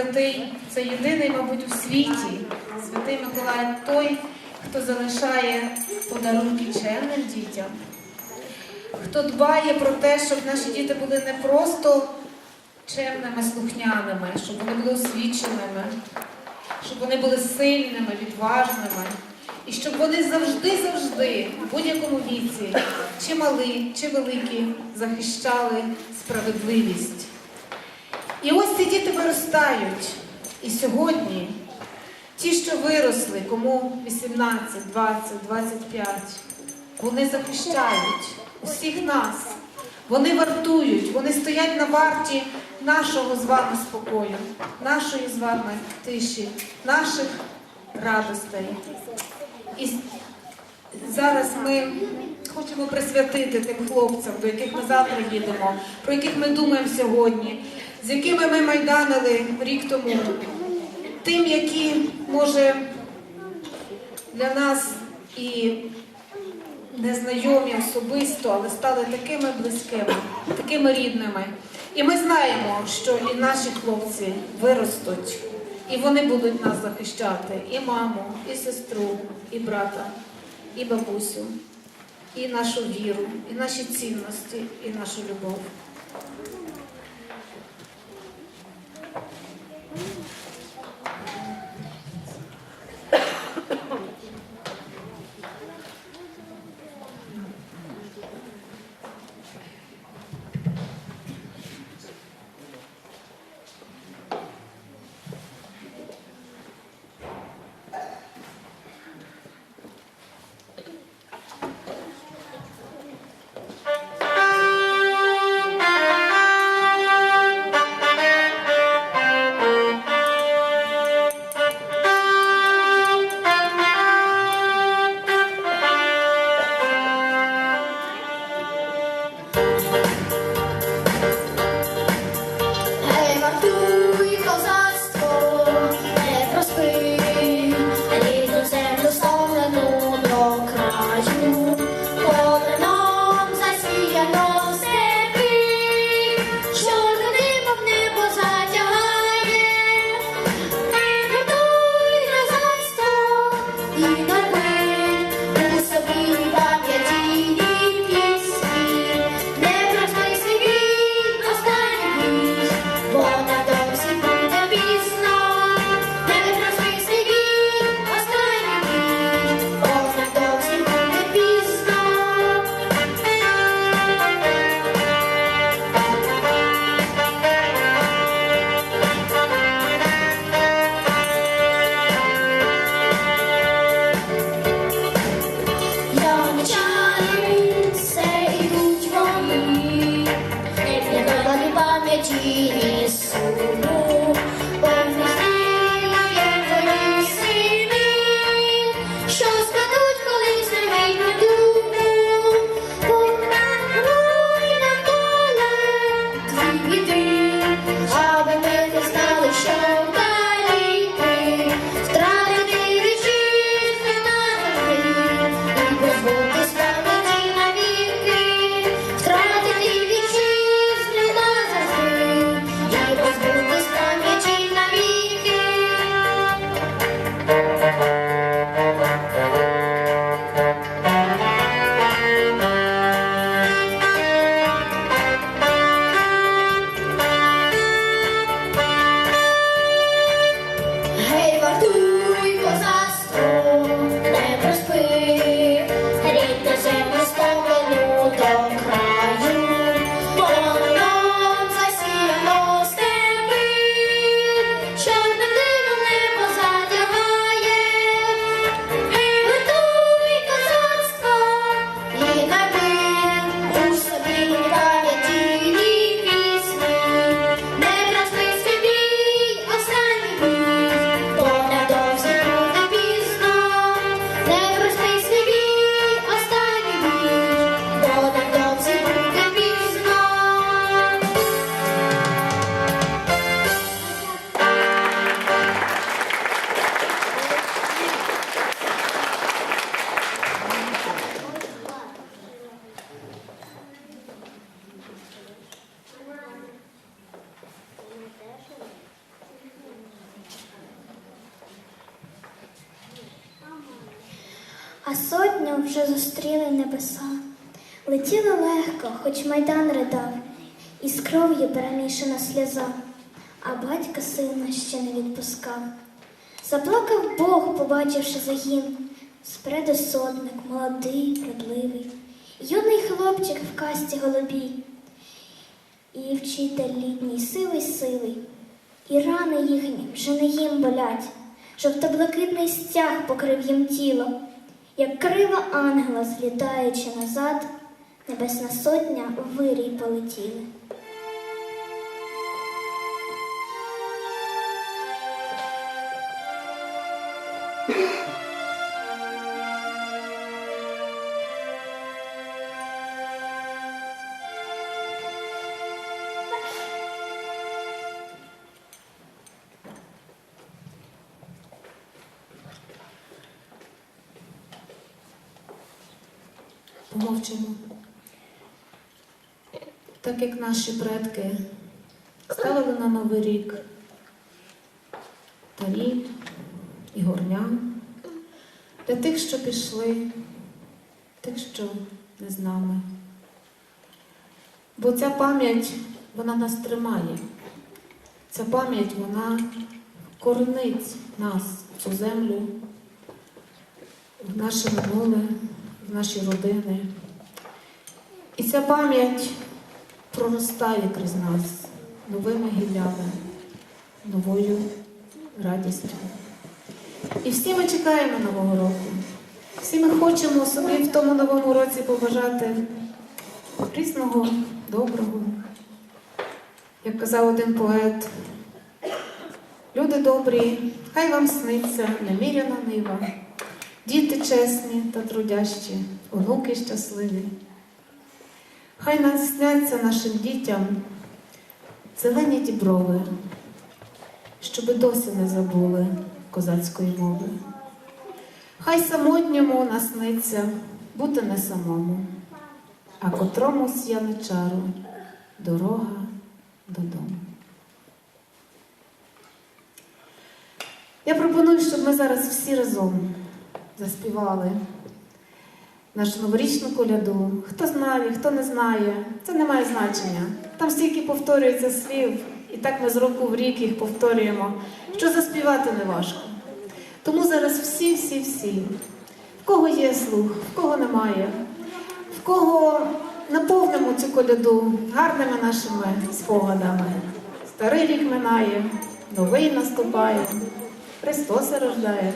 святий, це єдиний, мабуть, у світі. Святий Миколай той, хто залишає подарунки чемним дітям, хто дбає про те, щоб наші діти були не просто чемними, слухняними, щоб вони були освіченими, щоб вони були сильними, відважними. І щоб вони завжди-завжди, в будь-якому віці, чи малі, чи великі, захищали справедливість. І ось ці діти виростають. І сьогодні ті, що виросли, кому 18, 20, 25, вони захищають усіх нас. Вони вартують, вони стоять на варті нашого з вами спокою, нашої з вами тиші, наших радостей. І зараз ми хочемо присвятити тим хлопцям, до яких ми завтра їдемо, про яких ми думаємо сьогодні, з якими ми майданили рік тому, тим, які, може, для нас і незнайомі особисто, але стали такими близькими, такими рідними. І ми знаємо, що і наші хлопці виростуть, і вони будуть нас захищати, і маму, і сестру, і брата, і бабусю, і нашу віру, і наші цінності, і нашу любов. А сотню вже зустріли небеса. Летіли легко, хоч майдан ридав, і з кров'ю перемішана сльоза, а батька сина ще не відпускав. Заплакав Бог, побачивши загін, спереду сотник, молодий, вродливий, юний хлопчик в касті голубій, і вчитель літній сивий сивий, і рани їхні вже не їм болять, жовто-блакитний стяг покрив їм тіло, як крила ангела, злітаючи назад, небесна сотня у вирій полетіли. Помовчимо. Так як наші предки ставили на Новий рік тарі і горня для тих, що пішли, тих, що не з нами. Бо ця пам'ять, вона нас тримає. Ця пам'ять, вона коренить нас цю землю, в наше минуле, наші родини. І ця пам'ять проростає крізь нас новими гіллями, новою радістю. І всі ми чекаємо Нового року. Всі ми хочемо собі в тому новому році побажати різного, доброго. Як казав один поет, люди добрі, хай вам сниться неміряна нива, діти чесні та трудящі, онуки щасливі. Хай нас сняться нашим дітям зелені діброви, щоби досі не забули козацької мови. Хай самотньому насниться бути не самому, а котромусь яничару дорога додому. Я пропоную, щоб ми зараз всі разом заспівали нашу новорічну коляду. Хто знає, хто не знає, це не має значення. Там стільки повторюється слів, і так ми з року в рік їх повторюємо, що заспівати не важко. Тому зараз всі, всі, всі, в кого є слух, в кого немає, в кого наповнимо цю коляду гарними нашими спогадами. Старий рік минає, новий наступає, Христос рождає.